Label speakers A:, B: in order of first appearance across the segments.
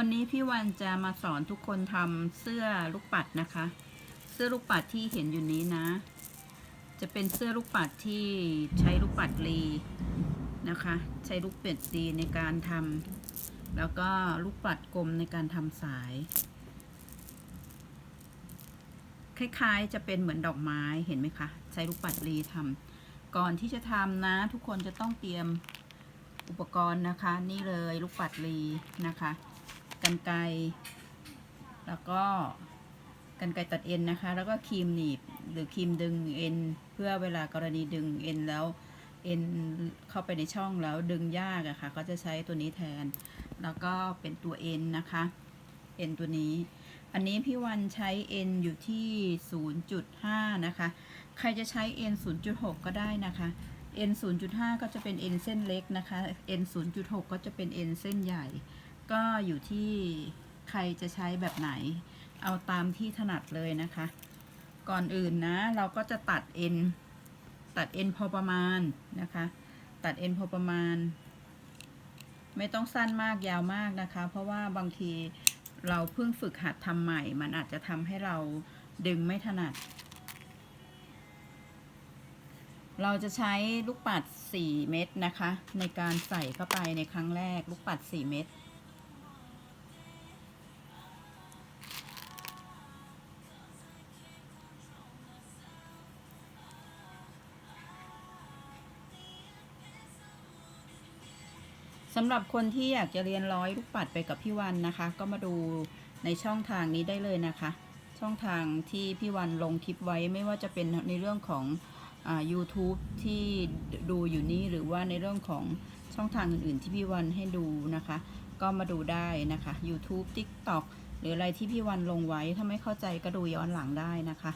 A: วันนี้พี่วันจะมาสอนทุกคนทำเสื้อลูกปัดนะคะ เสื้อลูกปัดที่เห็นอยู่นี้นะ จะเป็นเสื้อลูกปัดที่ใช้ลูกปัดรีนะคะ ใช้ลูกเป็ดรีในการทำแล้วก็ลูกปัดกลมในการทำสาย คล้ายๆจะเป็นเหมือนดอกไม้เห็นไหมคะ ใช้ลูกปัดรีทำก่อนที่จะทำนะ ทุกคนจะต้องเตรียมอุปกรณ์นะคะ นี่เลยลูกปัดรีนะคะ กันไกรแล้วก็กันไกรตัดเอ็นนะคะ แล้วก็ครีมหนีบหรือครีมดึงเอ็นเพื่อเวลากรณีดึงเอ็นแล้วเอ็นเข้าไปในช่องแล้วดึงยากอะคะ่ะ ก็จะใช้ตัวนี้แทน แล้วก็เป็นตัวเอ็นนะคะเอ็นตัวนี้ อันนี้พี่วันใช้เอ็นอยู่ที่ 0.5 นะคะ ใครจะใช้เอ็น0.6 ก็ได้นะคะเอ็น0.5 ก็จะเป็นเอ็นเส้นเล็กนะคะเอ็น0.6 ก็จะเป็นเอ็นเส้นใหญ่ ก็อยู่ที่ใครจะใช้แบบไหน เอาตามที่ถนัดเลยนะคะ ก่อนอื่นนะ เราก็จะตัดเอ็นตัดเอ็นพอประมาณนะคะ ตัดเอ็นพอประมาณ ไม่ต้องสั้นมากยาวมากนะคะ เพราะว่าบางทีเราเพิ่งฝึกหัดทำใหม่ มันอาจจะทำให้เราดึงไม่ถนัด เราจะใช้ลูกปัด 4 เม็ดนะคะ ในการใส่เข้าไปในครั้งแรกลูกปัด 4 เม็ด สำหรับคนที่อยากจะเรียนร้อยลูกปัดไปกับพี่วันนะคะ ก็มาดูในช่องทางนี้ได้เลยนะคะ ช่องทางที่พี่วันลงคลิปไว้ไม่ว่าจะเป็นในเรื่องของอ YouTube ที่ดูอยู่นี้หรือว่าในเรื่องของช่องทางอื่น ๆ ที่พี่วันให้ดูนะคะ ก็มาดูได้นะคะ YouTube TikTok หรืออะไรที่พี่วันลงไว้ถ้าไม่เข้าใจก็ดูย้อนหลังได้นะคะ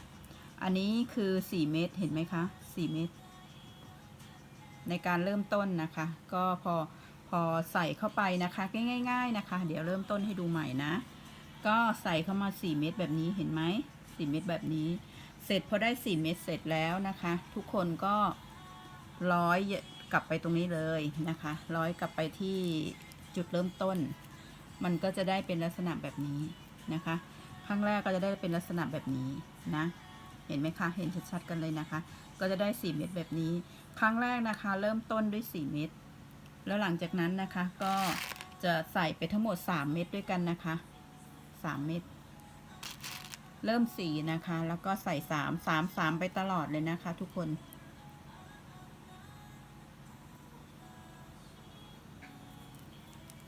A: อันนี้คือ 4 เม็ดเห็นไหมคะ 4 เม็ดในการเริ่มต้นนะคะ ก็พอ อใส่เข้าไปนะคะง่าย ๆนะคะ เดี๋ยวเริ่มต้นให้ดูใหม่นะ ก็ใส่เข้ามา 4 เม็ดแบบนี้เห็นไหม4เม็ดแบบนี้ เสร็จพอได้ 4 เม็ดเสร็จแล้วนะคะ ทุกคนก็ร้อยกลับไปตรงนี้เลยนะคะ ร้อยกลับไปที่จุดเริ่มต้น มันก็จะได้เป็นลักษณะแบบนี้นะคะครั้งแรกก็จะได้เป็นลักษณะแบบนี้นะ เห็นไหมคะ เห็นชัดๆกันเลยนะคะ ก็จะได้ 4 เม็ดแบบนี้ ครั้งแรกนะคะ เริ่มต้นด้วย 4 เม็ด แล้วหลังจากนั้นนะคะก็จะใส่ไปทั้งหมด 3 เม็ดด้วยกันนะคะ 3 เม็ดเริ่มสี่นะคะ แล้วก็ใส่สามสามสามไปตลอดเลยนะคะ ทุกคน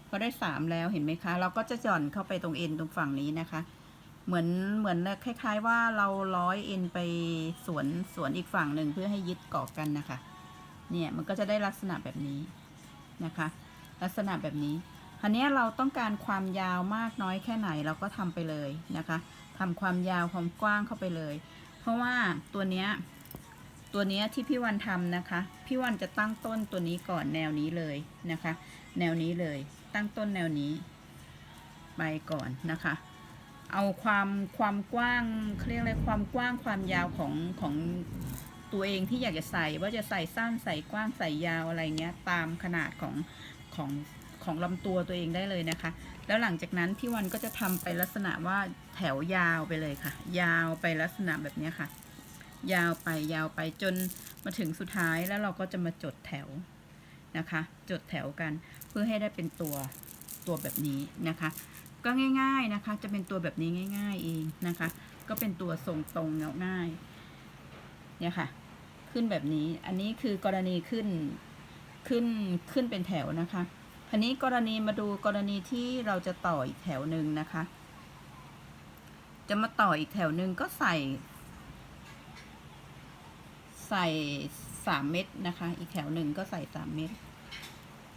A: พอได้สามแล้วเห็นไหมคะ เราก็จะหย่อนเข้าไปตรงเอ็นตรงฝั่งนี้นะคะ เหมือนเหมือนคล้าย ๆ ว่าเราร้อยเอ็นไปสวนสวนอีกฝั่งหนึ่งเพื่อให้ยึดเกาะกันนะคะ เนี่ยมันก็จะได้ลักษณะแบบนี้ นะคะ ลักษณะแบบนี้อันนี้เราต้องการความยาวมากน้อยแค่ไหนเราก็ทำไปเลยนะคะทำความยาวความกว้างเข้าไปเลย เพราะว่าตัวเนี้ยตัวเนี้ยที่พี่วันทำนะคะ พี่วันจะตั้งต้นตัวนี้ก่อนแนวนี้เลยนะคะ แนวนี้เลย ตั้งต้นแนวนี้ ไปก่อนนะคะ เอาความความกว้างเขาเรียกอะไรความกว้างความยาวของของ ตัวเองที่อยากจะใส่ว่าจะใส่สั้นใส่กว้างใส่ยาวอะไรเงี้ยตามขนาดของของของลำตัวตัวเองได้เลยนะคะ แล้วหลังจากนั้นพี่วันก็จะทำไปลักษณะว่าแถวยาวไปเลยค่ะ ยาวไปลักษณะแบบนี้ค่ะ ยาวไปยาวไปจนมาถึงสุดท้ายแล้วเราก็จะมาจดแถวนะคะ จดแถวกันเพื่อให้ได้เป็นตัวตัวแบบนี้นะคะ ก็ง่าย ๆนะคะ จะเป็นตัวแบบนี้ง่าย ๆ เองนะคะ ก็เป็นตัวทรงตรงเงาง่าย เนี่ยค่ะ ขึ้นแบบนี้ อันนี้คือกรณีขึ้น ขึ้น ขึ้นเป็นแถวนะคะทีนี้กรณีมาดูกรณีที่เราจะต่ออีกแถวหนึ่งนะคะ จะมาต่ออีกแถวหนึ่งก็ใส่ ใส่สามเม็ดนะคะ อีกแถวหนึ่งก็ใส่สามเม็ด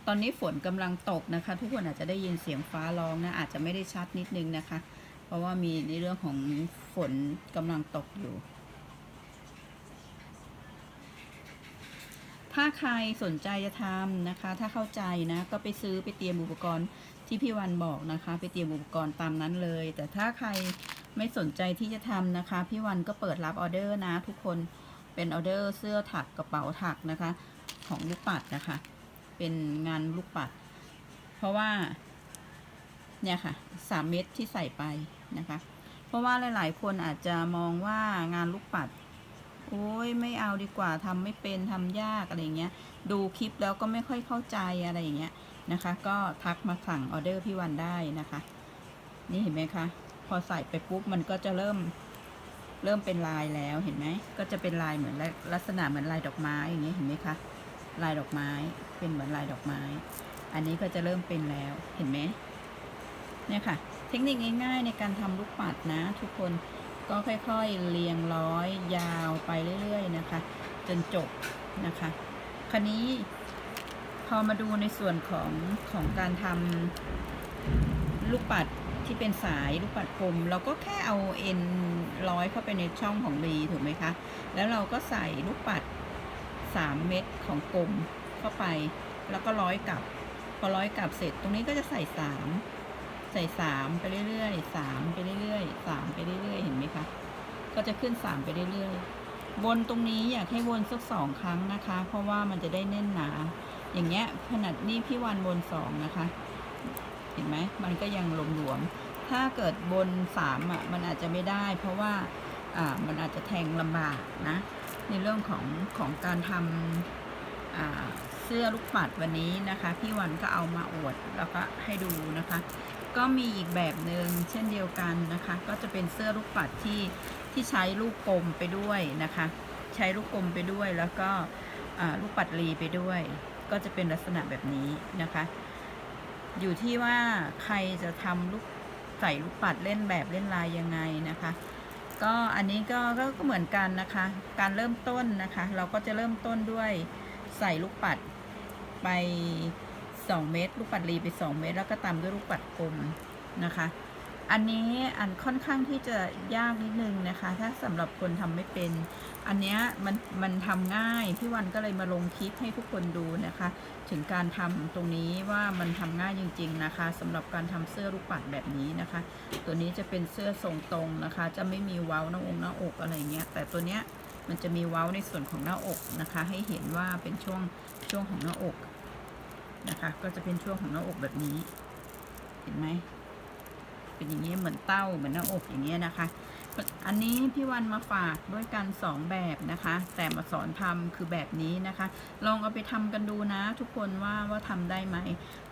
A: ตอนนี้ฝนกำลังตกนะคะ ทุกคนอาจจะได้ยินเสียงฟ้าร้องนะ อาจจะไม่ได้ชัดนิดนึงนะคะ เพราะว่ามีในเรื่องของฝนกำลังตกอยู่ ถ้าใครสนใจจะทำนะคะ ถ้าเข้าใจนะก็ไปซื้อไปเตรียมอุปกรณ์ที่พี่วันบอกนะคะ ไปเตรียมอุปกรณ์ตามนั้นเลย แต่ถ้าใครไม่สนใจที่จะทำนะคะ พี่วันก็เปิดรับออเดอร์นะ ทุกคนเป็นออเดอร์เสื้อถักกระเป๋าถักนะคะ ของลูกปัดนะคะ เป็นงานลูกปัด เพราะว่าเนี่ยค่ะสามเม็ดที่ใส่ไปนะคะ เพราะว่าหลาย ๆ คนอาจจะมองว่างานลูกปัด โอ้ยไม่เอาดีกว่าทำไม่เป็นทำยากอะไรเงี้ย ดูคลิปแล้วก็ไม่ค่อยเข้าใจอะไรอย่างเงี้ยนะคะ ก็ทักมาสั่งออเดอร์พี่วันได้นะคะ นี่เห็นไหมคะ พอใส่ไปปุ๊บมันก็จะเริ่มเริ่มเป็นลายแล้วเห็นไหมก็จะเป็นลายเหมือนลักษณะเหมือนลายดอกไม้อย่างเงี้ยเห็นไหมคะลายดอกไม้เป็นเหมือนลายดอกไม้ อันนี้ก็จะเริ่มเป็นแล้วเห็นไหมเนี่ยค่ะ เทคนิคง่ายๆในการทำลูกปัดนะทุกคน ก็ค่อยๆเรียงร้อยยาวไปเรื่อยๆนะคะ จนจบนะคะคราวนี้พอมาดูในส่วนของของการทำลูกปัดที่เป็นสายลูกปัดกลมเราก็แค่เอาเอ็นร้อยเข้าไปในช่องของรีถูกไหมคะ แล้วเราก็ใส่ลูกปัด 3 เม็ดของกลมเข้าไป แล้วก็ร้อยกลับพอร้อยกลับเสร็จตรงนี้ก็จะใส่ 3 ใส่3ไปเรื่อยๆ3ไปเรื่อยๆ3ไปเรื่อยๆ เห็นไหมคะ ก็จะขึ้น3ไปเรื่อยๆ วนตรงนี้อยากให้วนสักสองครั้งนะคะ เพราะว่ามันจะได้แน่นหนา อย่างเงี้ยขนาดนี้พี่วันวนสองนะคะ เห็นไหม มันก็ยังหลวมๆ ถ้าเกิดบนสามอะ มันอาจจะไม่ได้ เพราะว่าอ่า มันอาจจะแทงลำบากนะ ในเรื่องของของการทำอ่าเสื้อลูกปัดวันนี้นะคะ พี่วันก็เอามาอวดแล้วก็ให้ดูนะคะ ก็มีอีกแบบหนึ่งเช่นเดียวกันนะคะ ก็จะเป็นเสื้อลูกปัดที่ที่ใช้ลูกกลมไปด้วยนะคะ ใช้ลูกกลมไปด้วยแล้วก็ลูกปัดรีไปด้วย ก็จะเป็นลักษณะแบบนี้นะคะ อยู่ที่ว่าใครจะทำลูกใส่ลูกปัดเล่นแบบเล่นลายยังไงนะคะ ก็อันนี้ก็ก็เหมือนกันนะคะ การเริ่มต้นนะคะ เราก็จะเริ่มต้นด้วยใส่ลูกปัดไป 2 เม็ดลูกปัดรีไป 2 เม็ดแล้วก็ตามด้วยลูกปัดกลมนะคะ อันนี้อันค่อนข้างที่จะยากนิดนึงนะคะ ถ้าสำหรับคนทำไม่เป็น อันเนี้ยมันมันทำง่ายพี่วันก็เลยมาลงคลิปให้ทุกคนดูนะคะ ถึงการทำตรงนี้ว่ามันทำง่ายจริง ๆนะคะสำหรับการทำเสื้อลูกปัดแบบนี้นะคะ ตัวนี้จะเป็นเสื้อทรงตรงนะคะ จะไม่มีเว้าหน้าอกหน้าอกอะไรเงี้ยแต่ตัวเนี้ยมันจะมีเว้าในส่วนของหน้าอกนะคะ ให้เห็นว่าเป็นช่วงช่วงของหน้าอก นะคะ ก็จะเป็นช่วงของหน้าอกแบบนี้ เห็นไหมเป็นอย่างนี้เหมือนเต้าเหมือนหน้าอกอย่างเงี้ยนะคะ อันนี้พี่วันมาฝากด้วยกันสองแบบนะคะ แต่มาสอนทำคือแบบนี้นะคะ ลองเอาไปทำกันดูนะ ทุกคนว่าว่าทำได้ไหม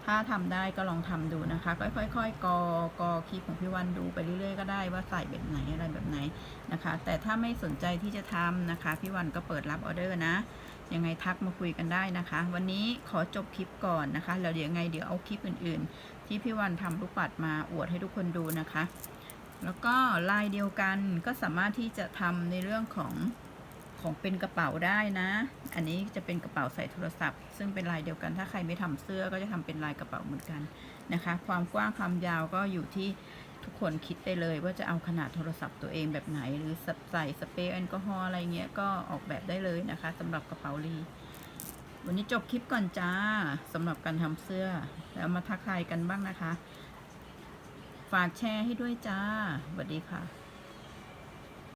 A: ถ้าทำได้ก็ลองทำดูนะคะ ค่อยๆกอกอคลิปของพี่วันดูไปเรื่อยๆก็ได้ว่าใส่แบบไหนอะไรแบบไหนนะคะ แต่ถ้าไม่สนใจที่จะทำนะคะ พี่วันก็เปิดรับออเดอร์นะยังไงทักมาคุยกันได้นะคะ วันนี้ขอจบคลิปก่อนนะคะแล้วเดี๋ยวยังไงเดี๋ยวเอาคลิปอื่น ๆ ที่พี่วันทำลูกปัดมาอวดให้ทุกคนดูนะคะ แล้วก็ลายเดียวกันก็สามารถที่จะทำในเรื่องของของเป็นกระเป๋าได้นะ อันนี้จะเป็นกระเป๋าใส่โทรศัพท์ ซึ่งเป็นลายเดียวกัน ถ้าใครไม่ทำเสื้อก็จะทำเป็นลายกระเป๋าเหมือนกันนะคะ ความกว้างความยาวก็อยู่ที่ทุกคนคิดได้เลยว่าจะเอาขนาดโทรศัพท์ตัวเองแบบไหน หรือใส่สเปรย์แอลกอฮอล์อะไรเงี้ยก็ออกแบบได้เลยนะคะสำหรับกระเป๋าลี วันนี้จบคลิปก่อนจ้าสำหรับการทำเสื้อ แล้วมาทักทายกันบ้างนะคะากแชร์ให้ด้วยจ้าสวัสดีค่ะ